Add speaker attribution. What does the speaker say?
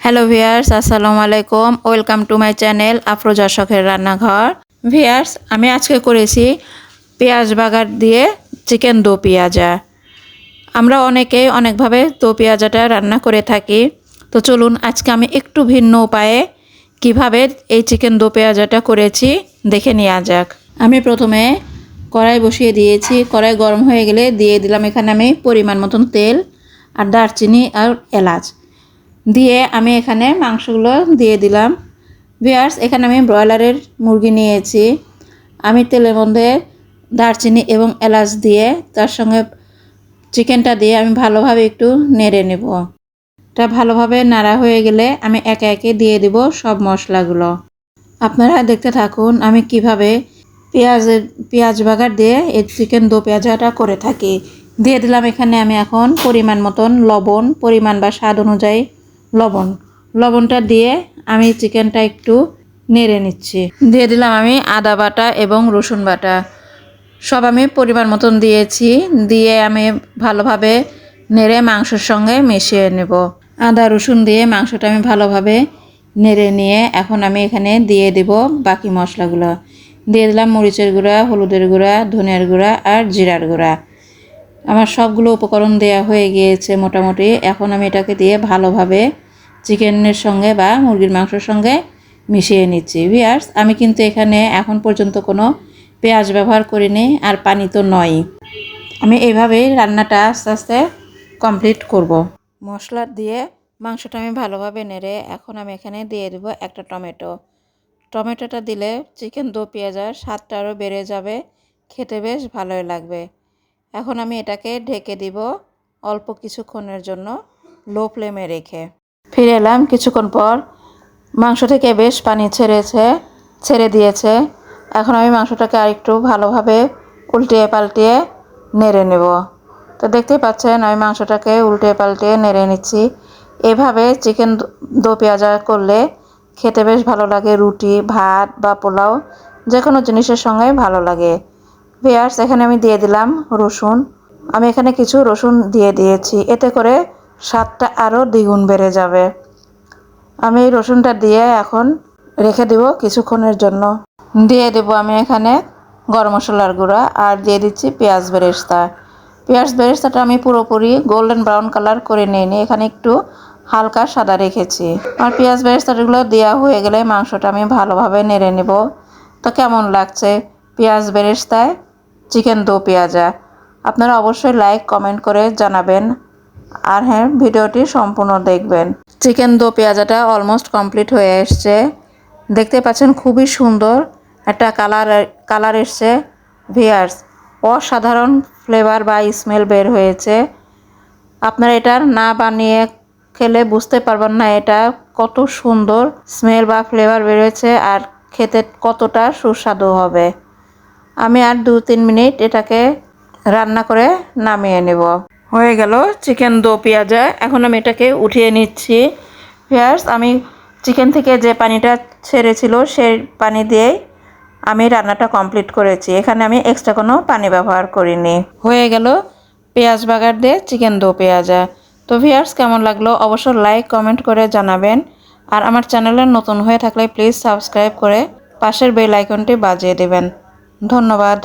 Speaker 1: Hello viewers আসসালামু আলাইকুম। Welcome to my channel Afroza শখের রান্নাঘর ভিয়ার্স আমি আজকে করেছি পেঁয়াজ বাগার দিয়ে চিকেন দো পেঁয়াজা। আমরা অনেকেই অনেকভাবে দো পেঁয়াজাটা রান্না করে থাকি। তো চলুন, আজকে আমি একটু ভিন্ন উপায়ে কীভাবে এই চিকেন দো পেঁয়াজাটা করেছি দেখে নেওয়া যাক। আমি প্রথমে কড়াই বসিয়ে দিয়েছি। কড়াই গরম হয়ে গেলে দিয়ে দিলাম এখানে আমি পরিমাণ মতন তেল আর দারচিনি আর এলাচ। দিয়ে আমি এখানে মাংসগুলো দিয়ে দিলাম। ভিয়ার্স এখানে আমি ব্রয়লারের মুরগি নিয়েছি। আমি তেলের মধ্যে দারচিনি এবং এলাচ দিয়ে তার সঙ্গে চিকেনটা দিয়ে আমি ভালোভাবে একটু নেড়ে নেব। এটা ভালোভাবে নাড়া হয়ে গেলে আমি একে একে দিয়ে দেব সব মশলাগুলো। আপনারা দেখতে থাকুন আমি কীভাবে পেঁয়াজের পেঁয়াজ বাগার দিয়ে এই চিকেন দো পেঁয়াজাটা করে থাকি। দিয়ে দিলাম এখানে আমি এখন পরিমাণ মতন লবণ, পরিমাণ বা স্বাদ অনুযায়ী লবণ। লবণটা দিয়ে আমি চিকেনটা একটু নেড়ে নিচ্ছি। দিয়ে দিলাম আমি আদা বাটা এবং রসুন বাটা। সব আমি পরিমাণ মতন দিয়েছি। দিয়ে আমি ভালোভাবে নেড়ে মাংসের সঙ্গে মিশিয়ে নেব। আদা, রসুন দিয়ে মাংসটা আমি ভালোভাবে নেড়ে নিয়ে এখন আমি এখানে দিয়ে দেব বাকি মশলাগুলো। দিয়ে দিলাম মরিচের গুঁড়া, হলুদের গুঁড়া, ধনিয়ার গুঁড়া আর জিরার গুঁড়া। আমার সবগুলো উপকরণ দেয়া হয়ে গিয়েছে মোটামুটি। এখন আমি এটাকে দিয়ে ভালোভাবে চিকেনের সঙ্গে বা মুরগির মাংসের সঙ্গে মিশিয়ে নিচ্ছি। ভিয়ার্স আমি কিন্তু এখানে এখন পর্যন্ত কোনো পেঁয়াজ ব্যবহার করিনি আর পানি তো নয় আমি এইভাবেই রান্নাটা আস্তে আস্তে কমপ্লিট করব। মশলা দিয়ে মাংসটা আমি ভালোভাবে নেড়ে এখন আমি এখানে দিয়ে দেবো একটা টমেটো। টমেটোটা দিলে চিকেন দো পেঁয়াজার স্বাদটা আরও বেড়ে যাবে, খেতে বেশ ভালোই লাগবে। এখন আমি এটাকে ঢেকে দিব অল্প কিছুক্ষণের জন্য লো ফ্লেমে রেখে। ফিরে এলাম কিছুক্ষণ পর। মাংস থেকে বেশ পানি ছেড়েছে, ছেড়ে দিয়েছে। এখন আমি মাংসটাকে আরেকটু ভালোভাবে উল্টিয়ে পাল্টিয়ে নেড়ে নেব। তো দেখতেই পাচ্ছেন, আমি মাংসটাকে উল্টে পাল্টিয়ে নেড়ে নিচ্ছি। এভাবে চিকেন দো পেঁয়াজা করলে খেতে বেশ ভালো লাগে, রুটি, ভাত বা পোলাও যে কোনো জিনিসের সঙ্গে ভালো লাগে। পেঁয়াজ এখানে আমি দিয়ে দিলাম, রসুন। আমি এখানে কিছু রসুন দিয়ে দিয়েছি। এতে করে স্বাদটা আরও দ্বিগুণ বেড়ে যাবে। আমি এই রসুনটা দিয়ে এখন রেখে দেব কিছুক্ষণের জন্য। দিয়ে দেব আমি এখানে গরম মশলার গুঁড়া আর দিয়ে দিচ্ছি পেঁয়াজ বেরেস্তা। পেঁয়াজ বেরেস্তাটা আমি পুরোপুরি গোল্ডেন ব্রাউন কালার করে নিইনি, এখানে একটু হালকা সাদা রেখেছি। আর পেঁয়াজ বেরেস্তাগুলো দেওয়া হয়ে গেলে মাংসটা আমি ভালোভাবে নেড়ে নেব। তো কেমন লাগছে পেঁয়াজ বেরেস্তায়? চিকেন দো পেঁয়াজা। আপনারা অবশ্যই লাইক কমেন্ট করে জানাবেন। আর হ্যাঁ ভিডিওটি সম্পূর্ণ দেখবেন। চিকেন দো পেঁয়াজাটা অলমোস্ট কমপ্লিট হয়ে এসছে। দেখতে পাচ্ছেন খুবই সুন্দর একটা কালার কালার এসছে। ভিয়ার্স অসাধারণ ফ্লেভার বা স্মেল বের হয়েছে। আপনারা এটা না বানিয়ে খেলে বুঝতে পারবেন না এটা কত সুন্দর স্মেল বা ফ্লেভার বেরোয়েছে আর খেতে কতটা সুস্বাদু হবে। আমি আর দু, তিন মিনিট এটাকে রান্না করে নামিয়ে নেব। হয়ে গেল চিকেন দো পেঁয়াজা। এখন আমি এটাকে উঠিয়ে নিচ্ছি। পেঁয়াজ, আমি চিকেন থেকে যে পানিটা ছেড়েছিল সেই পানি দিয়েই আমি রান্নাটা কমপ্লিট করেছি। এখানে আমি এক্সট্রা কোনো পানি ব্যবহার করিনি। হয়ে গেল পেঁয়াজ বাগার দিয়ে চিকেন দো পেঁয়াজা। তো ভিয়ার্স কেমন লাগল অবশ্য লাইক, কমেন্ট করে জানাবেন। আর আমার চ্যানেলে নতুন হয়ে থাকলে প্লিজ সাবস্ক্রাইব করে পাশের বেল আইকনটি বাজিয়ে দেবেন। ধন্যবাদ।